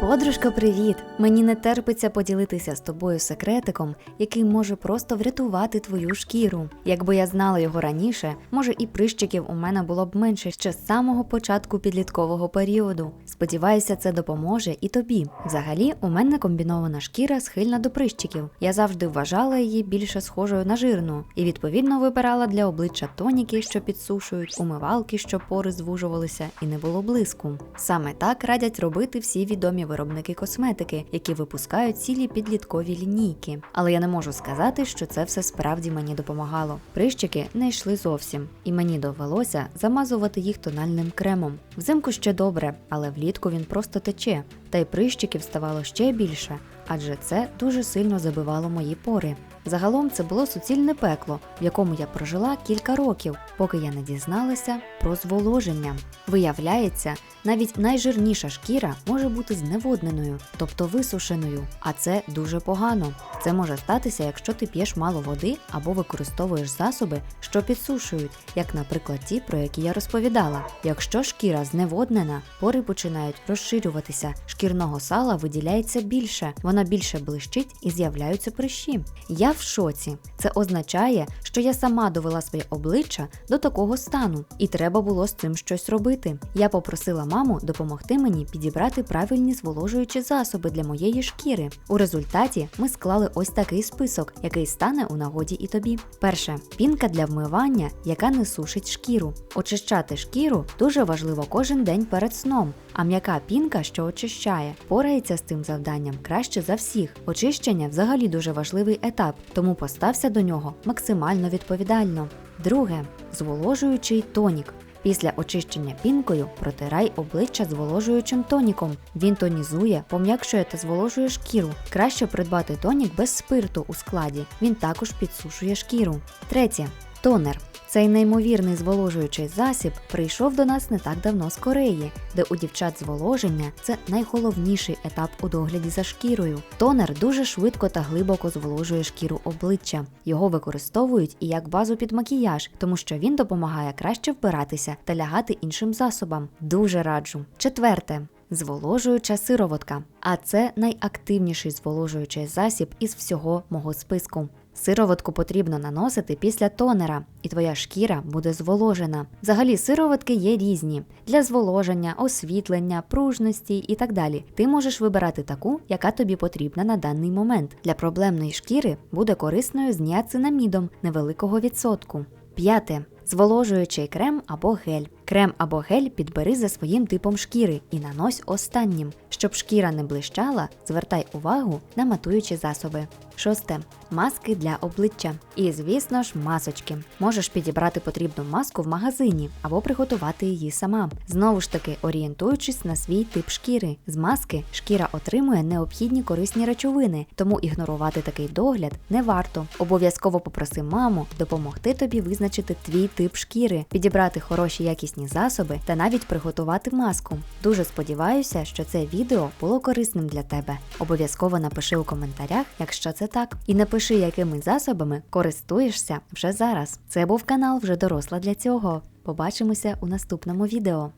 Подружко, привіт! Мені не терпиться поділитися з тобою секретиком, який може просто врятувати твою шкіру. Якби я знала його раніше, може і прищиків у мене було б менше ще з самого початку підліткового періоду. Сподіваюся, це допоможе і тобі. Взагалі, у мене комбінована шкіра схильна до прищиків. Я завжди вважала її більше схожою на жирну і відповідно вибирала для обличчя тоніки, що підсушують, умивалки, щоб пори звужувалися і не було блиску. Саме так радять робити всі відомі виробники косметики, які випускають цілі підліткові лінійки. Але я не можу сказати, що це все справді мені допомагало. Прищики не йшли зовсім, і мені довелося замазувати їх тональним кремом. Взимку ще добре, але влітку він просто тече, та й прищиків ставало ще більше, адже це дуже сильно забивало мої пори. Загалом це було суцільне пекло, в якому я прожила кілька років, поки я не дізналася про зволоження. Виявляється, навіть найжирніша шкіра може бути зневодненою, тобто висушеною, а це дуже погано. Це може статися, якщо ти п'єш мало води або використовуєш засоби, що підсушують, як, наприклад, ті, про які я розповідала. Якщо шкіра зневоднена, пори починають розширюватися, шкірного сала виділяється більше, вона більше блищить і з'являються прищі. Я в шоці. Це означає, що я сама довела своє обличчя до такого стану, і треба було з цим щось робити. Я попросила маму допомогти мені підібрати правильні зволожуючі засоби для моєї шкіри. У результаті ми склали ось такий список, який стане у нагоді і тобі. Перше пінка для вмивання, яка не сушить шкіру. Очищати шкіру дуже важливо кожен день перед сном. А м'яка пінка, що очищає, порається з цим завданням краще за всіх. Очищення взагалі дуже важливий етап, тому постався до нього максимально відповідально. Друге зволожуючий тонік. Після очищення пінкою протирай обличчя зволожуючим тоніком. Він тонізує, пом'якшує та зволожує шкіру. Краще придбати тонік без спирту у складі. Він також підсушує шкіру. Третє тонер. Цей неймовірний зволожуючий засіб прийшов до нас не так давно з Кореї, де у дівчат зволоження це найголовніший етап у догляді за шкірою. Тонер дуже швидко та глибоко зволожує шкіру обличчя. Його використовують і як базу під макіяж, тому що він допомагає краще вбиратися та лягати іншим засобам. Дуже раджу. Четверте. Зволожуюча сироватка. А це найактивніший зволожуючий засіб із всього мого списку. Сироватку потрібно наносити після тонера, і твоя шкіра буде зволожена. Взагалі, сироватки є різні для зволоження, освітлення, пружності і так далі. Ти можеш вибирати таку, яка тобі потрібна на даний момент. Для проблемної шкіри буде корисною з ніацинамідом невеликого відсотку. П'яте. Зволожуючий крем або гель. Крем або гель підбери за своїм типом шкіри і нанось останнім. Щоб шкіра не блищала, звертай увагу на матуючі засоби. Шосте. Маски для обличчя. І, звісно ж, масочки. Можеш підібрати потрібну маску в магазині або приготувати її сама. Знову ж таки, орієнтуючись на свій тип шкіри. З маски шкіра отримує необхідні корисні речовини, тому ігнорувати такий догляд не варто. Обов'язково попроси маму допомогти тобі визначити твій тип шкіри, підібрати хороші якісні засоби та навіть приготувати маску. Дуже сподіваюся, що це відео було корисним для тебе. Обов'язково напиши у коментарях, якщо це так, і напиши, якими засобами користуєшся вже зараз. Це був канал вже доросла для цього. Побачимося у наступному відео.